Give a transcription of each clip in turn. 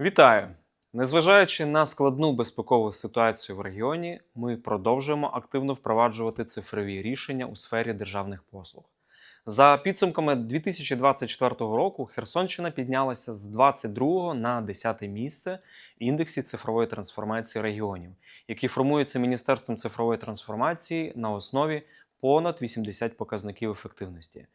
Вітаю! Незважаючи на складну безпекову ситуацію в регіоні, ми продовжуємо активно впроваджувати цифрові рішення у сфері державних послуг. За підсумками 2024 року Херсонщина піднялася з 22 на 10 місце в індексі цифрової трансформації регіонів, який формується Міністерством цифрової трансформації на основі понад 80 показників ефективності.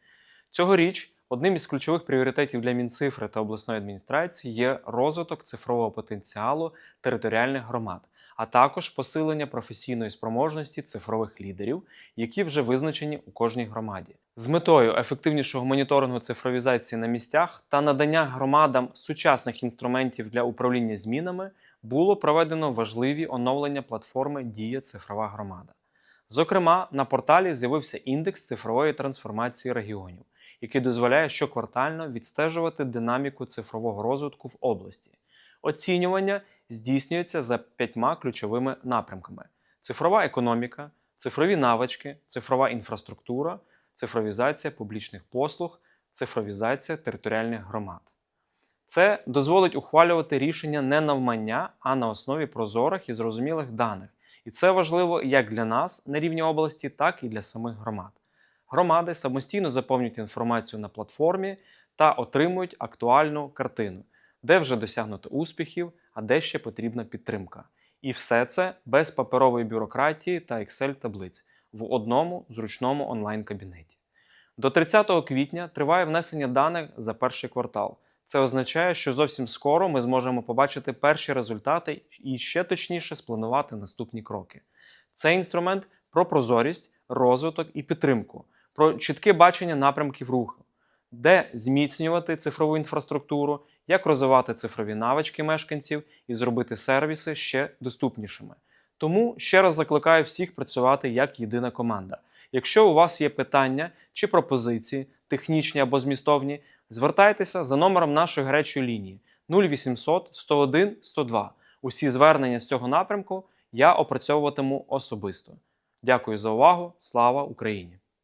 Цьогоріч одним із ключових пріоритетів для Мінцифри та обласної адміністрації є розвиток цифрового потенціалу територіальних громад, а також посилення професійної спроможності цифрових лідерів, які вже визначені у кожній громаді. З метою ефективнішого моніторингу цифровізації на місцях та надання громадам сучасних інструментів для управління змінами було проведено важливі оновлення платформи Дія цифрова громада. Зокрема, на порталі з'явився індекс цифрової трансформації регіонів, який дозволяє щоквартально відстежувати динаміку цифрового розвитку в області. Оцінювання здійснюється за п'ятьма ключовими напрямками: цифрова економіка, цифрові навички, цифрова інфраструктура, цифровізація публічних послуг, цифровізація територіальних громад. Це дозволить ухвалювати рішення не навмання, а на основі прозорих і зрозумілих даних. І це важливо як для нас на рівні області, так і для самих громад. Громади самостійно заповнюють інформацію на платформі та отримують актуальну картину, де вже досягнуто успіхів, а де ще потрібна підтримка. І все це без паперової бюрократії та Excel-таблиць в одному зручному онлайн-кабінеті. До 30 квітня триває внесення даних за перший квартал. Це означає, що зовсім скоро ми зможемо побачити перші результати і ще точніше спланувати наступні кроки. Цей інструмент про прозорість, розвиток і підтримку, про чітке бачення напрямків руху, де зміцнювати цифрову інфраструктуру, як розвивати цифрові навички мешканців і зробити сервіси ще доступнішими. Тому ще раз закликаю всіх працювати як єдина команда. Якщо у вас є питання чи пропозиції, технічні або змістовні, звертайтеся за номером нашої гарячої лінії 0800 101 102. Усі звернення з цього напрямку я опрацьовуватиму особисто. Дякую за увагу! Слава Україні!